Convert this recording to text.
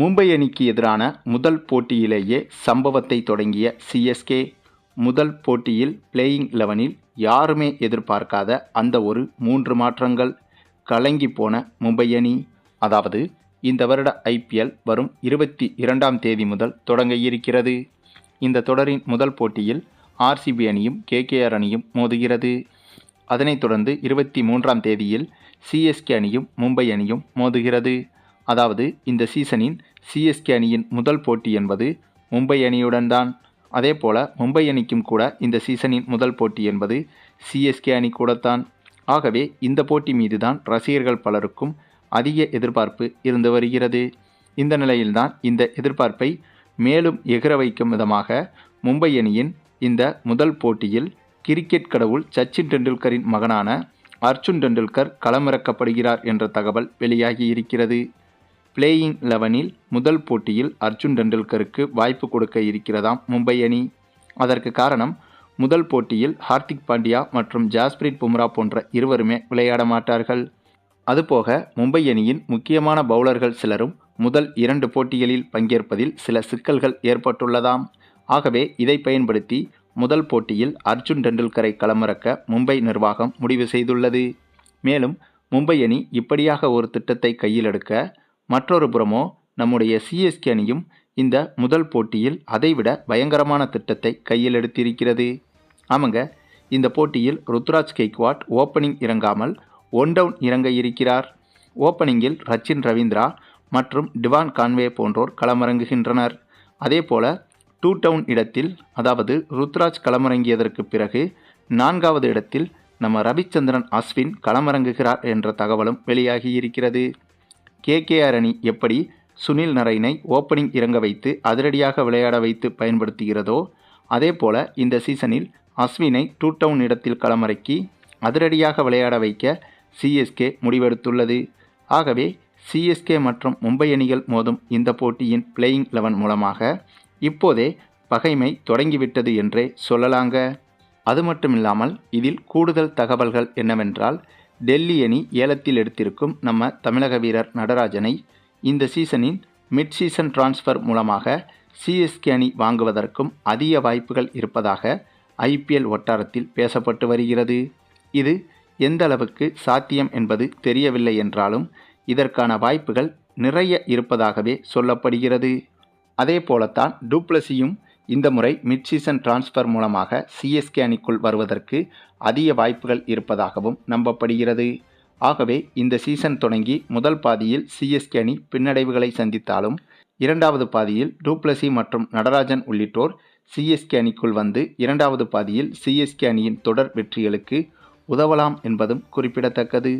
மும்பை அணிக்கு எதிரான முதல் போட்டியிலேயே சம்பவத்தை தொடங்கிய சிஎஸ்கே முதல் போட்டியில் பிளேயிங் லெவனில் யாருமே எதிர்பார்க்காத அந்த ஒரு மூன்று மாற்றங்கள் கலங்கி போன மும்பை அணி. அதாவது இந்த வருட ஐபிஎல் வரும் இருபத்தி இரண்டாம் தேதி முதல் தொடங்க இருக்கிறது. இந்த தொடரின் முதல் போட்டியில் ஆர்சிபி அணியும் கேகேஆர் அணியும் மோதுகிறது. அதனைத் தொடர்ந்து இருபத்தி மூன்றாம் தேதியில் சிஎஸ்கே அணியும் மும்பை அணியும் மோதுகிறது. அதாவது இந்த சீசனின் சிஎஸ்கே அணியின் முதல் போட்டி என்பது மும்பை அணியுடன் தான் அதே போல் மும்பை அணிக்கும் கூட இந்த சீசனின் முதல் போட்டி என்பது சிஎஸ்கே அணி கூடத்தான். ஆகவே இந்த போட்டி மீதுதான் ரசிகர்கள் பலருக்கும் அதிக எதிர்பார்ப்பு இருந்து வருகிறது. இந்த நிலையில்தான் இந்த எதிர்பார்ப்பை மேலும் எகிர வைக்கும் விதமாக மும்பை அணியின் இந்த முதல் போட்டியில் கிரிக்கெட் கடவுள் சச்சின் டெண்டுல்கரின் மகனான அர்ஜுன் டெண்டுல்கர் களமிறக்கப்படுகிறார் என்ற தகவல் வெளியாகி இருக்கிறது. பிளேயிங் லெவனில் முதல் போட்டியில் அர்ஜுன் டெண்டுல்கருக்கு வாய்ப்பு கொடுக்க இருக்கிறதாம் மும்பை அணி. அதற்கு காரணம் முதல் போட்டியில் ஹார்திக் பாண்டியா மற்றும் ஜாஸ்பிரிட் பும்ரா போன்ற இருவருமே விளையாட மாட்டார்கள். அதுபோக மும்பை அணியின் முக்கியமான பவுலர்கள் சிலரும் முதல் இரண்டு போட்டிகளில் பங்கேற்பதில் சில சிக்கல்கள் ஏற்பட்டுள்ளதாம். ஆகவே இதை பயன்படுத்தி முதல் போட்டியில் அர்ஜுன் டெண்டுல்கரை களமிறக்க மும்பை நிர்வாகம் முடிவு செய்துள்ளது. மேலும் மும்பை அணி இப்படியாக ஒரு திட்டத்தை கையில் எடுக்க மற்றொரு புறமோ நம்முடைய சிஎஸ்கே அணியும் இந்த முதல் போட்டியில் அதைவிட பயங்கரமான திட்டத்தை கையில் எடுத்திருக்கிறது. ஆமாங்க இந்த போட்டியில் ருத்ராஜ் கெய்க்வாட் ஓப்பனிங் இறங்காமல் ஒன் டவுன் இறங்க இருக்கிறார். ஓப்பனிங்கில் ரச்சின் ரவீந்திரா மற்றும் டிவான் கான்வே போன்றோர் களமிறங்குகின்றனர். அதேபோல டூ டவுன் இடத்தில் அதாவது ருத்ராஜ் களமிறங்கியதற்கு பிறகு நான்காவது இடத்தில் நம்ம ரவிச்சந்திரன் அஸ்வின் களமிறங்குகிறார் என்ற தகவலும் வெளியாகி இருக்கிறது. கேகேஆர் அணி எப்படி சுனில் நரைனை ஓப்பனிங் இறங்க வைத்து அதிரடியாக விளையாட வைத்து பயன்படுத்துகிறதோ அதே போல இந்த சீசனில் அஸ்வினை டூ டவுன் இடத்தில் களமிறக்கி அதிரடியாக விளையாட வைக்க சிஎஸ்கே முடிவெடுத்துள்ளது. ஆகவே சிஎஸ்கே மற்றும் மும்பை அணிகள் மோதும் இந்த போட்டியின் பிளேயிங் லெவன் மூலமாக இப்போதே பகைமை தொடங்கிவிட்டது என்றே சொல்லலாங்க. அது மட்டுமில்லாமல் இதில் கூடுதல் தகவல்கள் என்னவென்றால் டெல்லி அணி ஏலத்தில் எடுத்திருக்கும் நம்ம தமிழக வீரர் நடராஜனை இந்த சீசனின் மிட் சீசன் டிரான்ஸ்ஃபர் மூலமாக சிஎஸ்கே அணி வாங்குவதற்கும் அதிக வாய்ப்புகள் இருப்பதாக ஐபிஎல் வட்டாரத்தில் பேசப்பட்டு வருகிறது. இது எந்த அளவுக்கு சாத்தியம் என்பது தெரியவில்லை என்றாலும் இதற்கான வாய்ப்புகள் நிறைய இருப்பதாகவே சொல்லப்படுகிறது. அதே போலத்தான் டூப்ளசியும் இந்த முறை மிட் சீசன் டிரான்ஸ்ஃபர் மூலமாக சிஎஸ்கே அணிக்குள் வருவதற்கு அதிக வாய்ப்புகள் இருப்பதாகவும் நம்பப்படுகிறது. ஆகவே இந்த சீசன் தொடங்கி முதல் பாதியில் சிஎஸ்கே அணி பின்னடைவுகளை சந்தித்தாலும் இரண்டாவது பாதியில் டூப்ளசி மற்றும் நடராஜன் உள்ளிட்டோர் சிஎஸ்கே அணிக்குள் வந்து இரண்டாவது பாதியில் சிஎஸ்கே அணியின் தொடர் வெற்றிகளுக்கு உதவலாம் என்பதும் குறிப்பிடத்தக்கது.